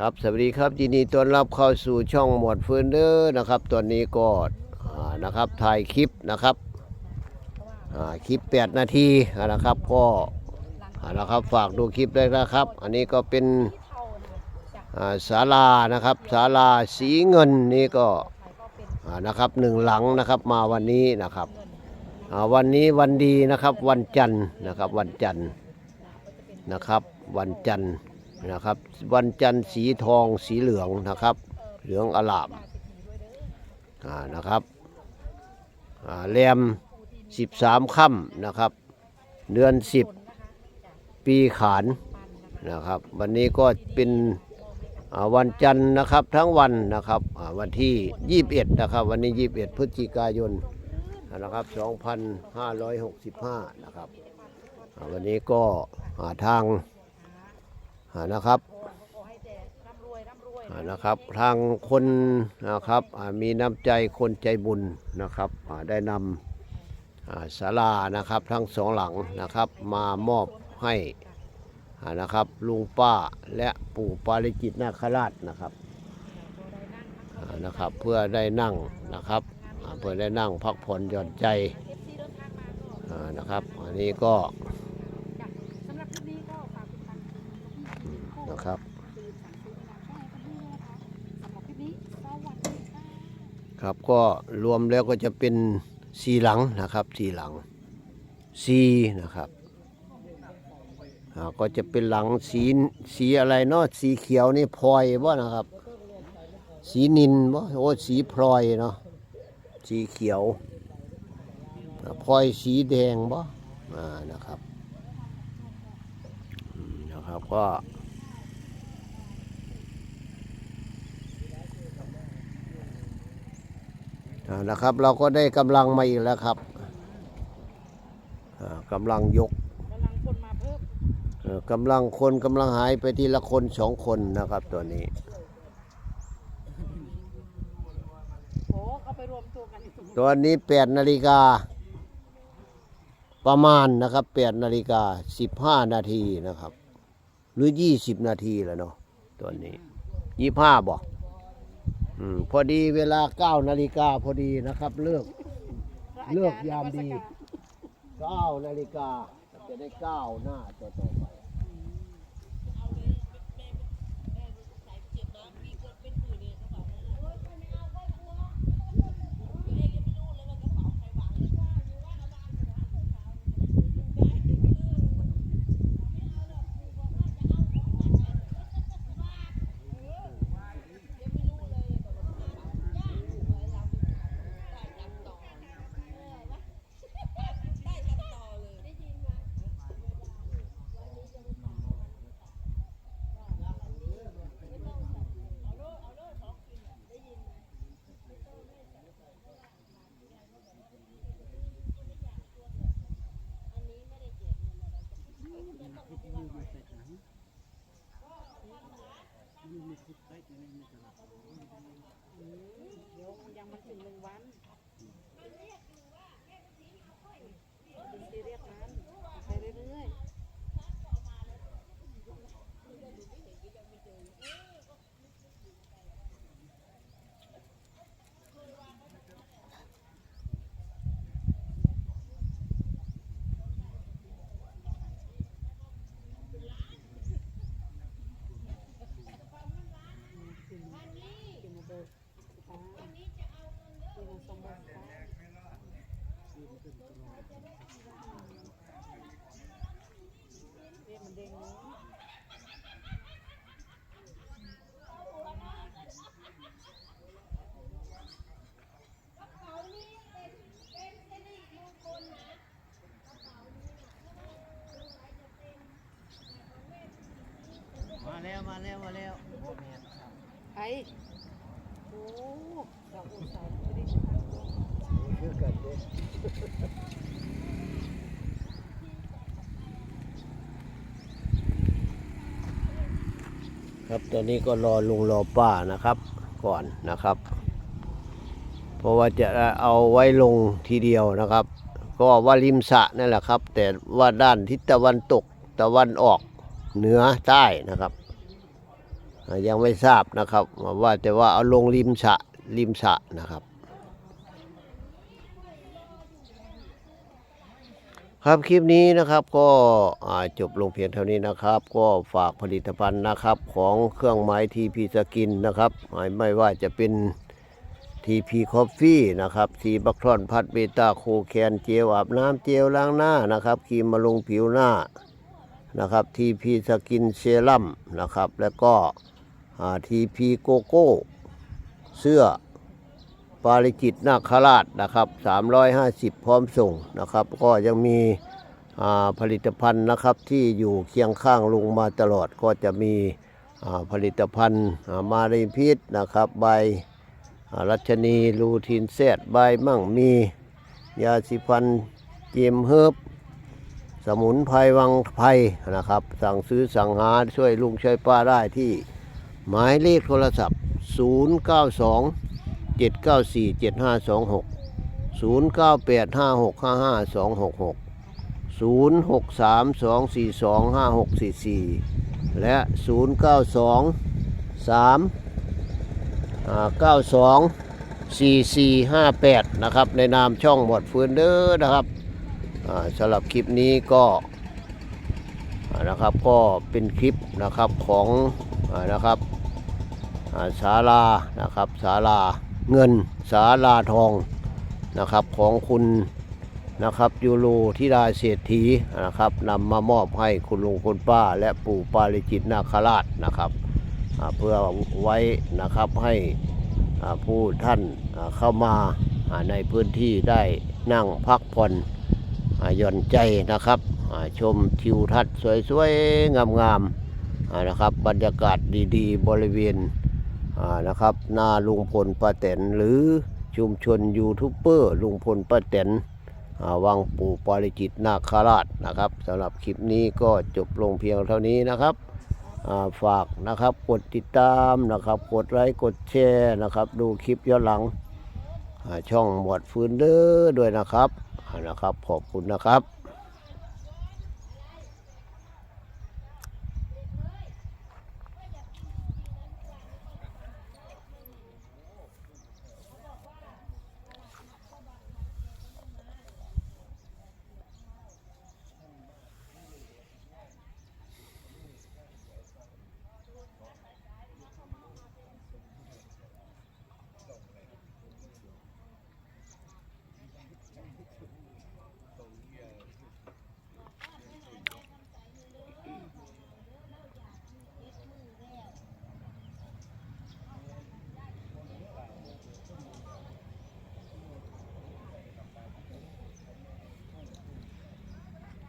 ครับสวัสดีครับยินดีต้อนรับเข้าสู่ช่องหมวดเฟิร์นเดอร์นะครับ ตอนนี้ก็อ่านะครับถ่ายคลิปนะครับคลิป 8 นาทีนะครับก็อ่านะครับฝากดูคลิปด้วยนะครับ อันนี้ก็เป็นศาลานะครับศาลาสีเงินนี่ก็นะครับหนึ่งหลังนะครับมาวันนี้นะครับวันนี้วันดีนะครับวันจันทร์นะครับวันจันทร์นะครับวันจันทร์ นะครับ วันจันทร์สีทองสีเหลืองนะครับ เหลืองอลามอ่านะครับอ่าแรม13ค่ำนะครับ เดือน10ปีขานนะครับ วันนี้ก็เป็นวันจันทร์นะครับทั้งวันนะครับวันที่ 21 นะครับ วันนี้ 21 พฤศจิกายนนะครับ 2565 นะครับอ่าวันนี้ก็ทาง นะครับอ่านะครับทางคนนะครับอ่ามีน้ำใจคนใจบุญนะครับอ่าได้นำอ่าศาลานะครับทั้งสองหลังนะครับมามอบให้อ่านะครับลุงป้าและปู่ปาริจิตนาคราชนะครับอ่านะครับเพื่อได้นั่งนะครับอ่าเพื่อได้นั่งพักผ่อนหย่อนใจอ่านะครับ อันนี้ก็ สำหรับคลิปนี้ก็ฝากติดตาม นะ ครับ ครับก็รวมแล้วก็จะเป็นสีหลังนะครับสีหลังสีนะครับก็จะเป็นหลังสีสีอะไรเนาะสีเขียวนี่พลอยบ่นะครับ สีนินบ่โอ้สีพลอยเนาะสีเขียวพลอยสีแดงบ่อ่านะครับนะครับก็ อ่านะครับ เราก็ได้กำลังมาอีกแล้วครับอ่ากำลังยกกำลังคนมาเพิ่มเอ่อกำลังคนกำลังหายไปทีละคนสองคนนะครับตัวนี้ โอ้เขาไปรวมตัวกันอยู่ตรงนี้ตัวนี้แปดนาฬิกาประมาณนะครับแปดนาฬิกาสิบห้านาทีนะครับ หรือยี่สิบนาทีแล้วเนาะตัวนี้ยี่ห้าบ อืมพอดีเวลาเก้านาฬิกาพอดีนะครับ เลือกเลือกยามดีเก้านาฬิกาจะได้เก้าหน้าต่อไป ดี๋ยวยังมันถึงหนึ่งวันเป็นซีเรียสนั้นไปเรื่อยๆ มาแล้วมาแล้วมาแล้ว ไอ้โอ้เราอุตส่าห์ไม่ได้ทำตัวคือกันเด้ครับตอนนี้ก็รอลุงรอป้านะครับก่อนนะครับ เพราะว่าจะเอาไว้ลงทีเดียวนะครับ ก็ว่าริมสะนั่นแหละครับ แต่ว่าด้านทิศตะวันตกตะวันออกเหนือใต้นะครับ ยังไม่ทราบนะครับว่าแต่ว่าเอาลงริมสระริมสระนะครับ ครับคลิปนี้นะครับก็จบลงเพียงเท่านี้นะครับ ก็ฝากผลิตภัณฑ์นะครับของเครื่องไม้ทีพีสกินนะครับไม่ไม่ว่าจะเป็นทีพีคอฟฟี่นะครับซีบัคทรอนพัดเบต้าโคแคนเจลอาบน้ำเจลล้างหน้านะครับครีมมาลงผิวหน้านะครับทีพีสกินเซรั่มนะครับ แล้วก็ ทีพีโกโก้ เสื้อปาริจิตนาคราชนะครับ 350 พร้อมส่งนะครับ ก็ยังมีผลิตภัณฑ์นะครับที่อยู่เคียงข้างลุงมาตลอดก็จะมีผลิตภัณฑ์มาริพิษนะครับ ใบรัชนีลูทินเซตใบมั่งมียาสีฟันเจมเฮิบสมุนไพรวังไพรนะครับ สั่งซื้อสั่งหาช่วยลุงช่วยป้าได้ที่ หมายเลขโทรศัพท์ 092 794 7526 0985655266 0632425644 และ 0923 924458 นะครับ ในนามช่องหมดฟื้นเด้อนะครับสำหรับคลิปนี้ก็นะครับก็เป็นคลิปนะครับของนะครับ ศาลานะครับศาลาเงินศาลาทองนะครับของคุณนะครับยูโรธิดาเศรษฐีนะครับนำมามอบให้คุณลุงคุณป้า และปู่ปาริจิตนาคราชนะครับเพื่อไว้นะครับให้ผู้ท่านเข้ามาในพื้นที่ได้นั่งพักผ่อนหย่อนใจนะครับชมทิวทัศน์สวยๆ งามๆนะครับบรรยากาศดีๆ บริเวณ นะครับนาลุงพลป้าแตนหรือชุมชนยูทูบเบอร์ลุงพลป้าแตนวังปู่ปาริจิตนาคราชนะครับสำหรับคลิปนี้ก็จบลงเพียงเท่านี้นะครับฝากนะครับกดติดตามนะครับ กดไลค์กดแชร์นะครับ ดูคลิปย้อนหลังช่องหมวดฟืนเด้อด้วยนะครับนะครับ ขอบคุณนะครับ